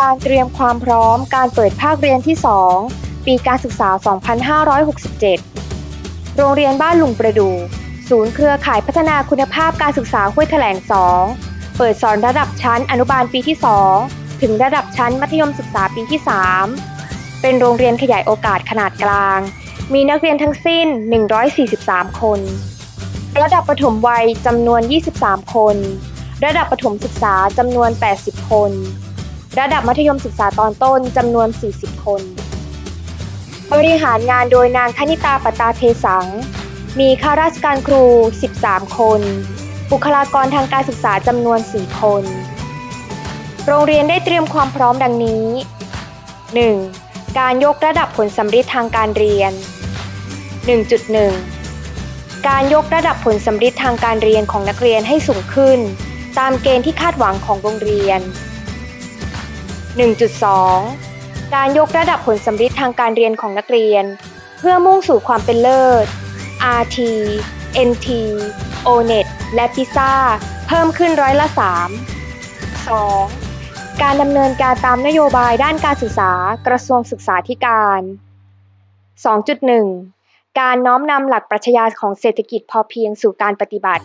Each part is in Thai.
การเตรียมความพร้อมการเปิดภาคเรียนที่ 2 ปีการศึกษา 2567 โรงเรียนบ้านลุงประดู ศูนย์เครือข่ายพัฒนาคุณภาพการศึกษาห้วยแถลง 2 เปิดสอนระดับชั้นอนุบาลปีที่ 2 ถึงระดับชั้นมัธยมศึกษาปีที่ 3 เป็นโรงเรียนขยายโอกาสขนาดกลาง มีนักเรียนทั้งสิ้น 143 คน ระดับประถมวัยจำนวน 23 คน ระดับประถมศึกษาจำนวน 80 คน ระดับมัธยมศึกษาตอนต้นจำนวน 40 คน บริหารงานโดยนางคณิตาปตาเทสัง มีข้าราชการครู 13 คน บุคลากรทางการศึกษาจำนวน 4 คน โรงเรียนได้เตรียมความพร้อมดังนี้ 1. การยกระดับผลสำฤทธิ์ทางการเรียน 1.1 การยกระดับผลสำฤทธิ์ทางการเรียนของนักเรียนให้สูงขึ้น ตามเกณฑ์ที่คาดหวังของโรงเรียน 1.2 การยกระดับผลสำฤทธิ์ทางการเรียนของนักเรียน เพื่อมุ่งสู่ความเป็นเลิศ RT NT ONET และ PISA เพิ่มขึ้นร้อยละ 3 2. การดำเนินการตามนโยบายด้านการศึกษากระทรวงศึกษาธิการ 2.1 การน้อมนำหลักปรัชญาของเศรษฐกิจพอเพียงสู่การปฏิบัติ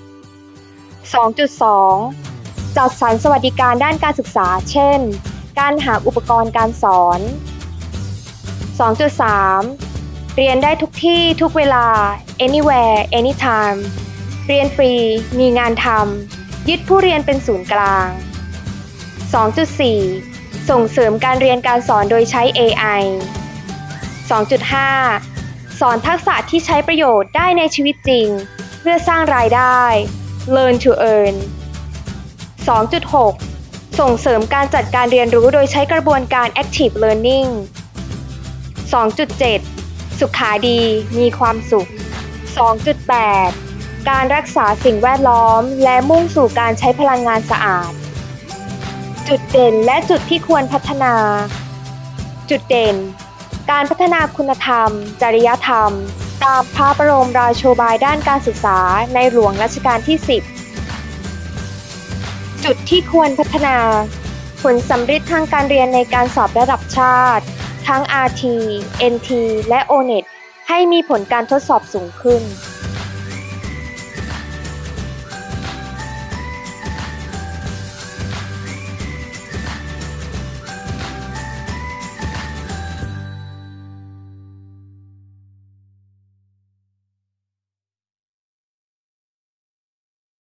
2.2 จัดสรรสวัสดิการด้านการศึกษา เช่น การหาอุปกรณ์การสอน 2.3 เรียนได้ทุกที่ทุกเวลา anywhere anytime เรียนฟรี มีงานทำ ยึดผู้เรียนเป็นศูนย์กลาง 2.4 ส่งเสริมการเรียนการสอนโดยใช้ AI 2.5 สอนทักษะที่ใช้ประโยชน์ได้ในชีวิตจริง เพื่อสร้างรายได้ Learn to earn 2.6 ส่งเสริมการจัดการเรียนรู้โดยใช้กระบวนการ Active Learning 2.7 สุขาดี มีความสุข 2.8 การรักษาสิ่งแวดล้อม และมุ่งสู่การใช้พลังงานสะอาด จุดเด่นและจุดที่ควรพัฒนา จุดเด่น การพัฒนาคุณธรรม จริยธรรม ตามพระบรมราโชบายด้านการศึกษาในหลวงรัชกาลที่ 10 จุดที่ควรพัฒนา ผลสำฤทธิ์ทางการเรียนในการสอบระดับชาติ ทั้ง RT, NT และ ONET ให้มีผลการทดสอบสูงขึ้น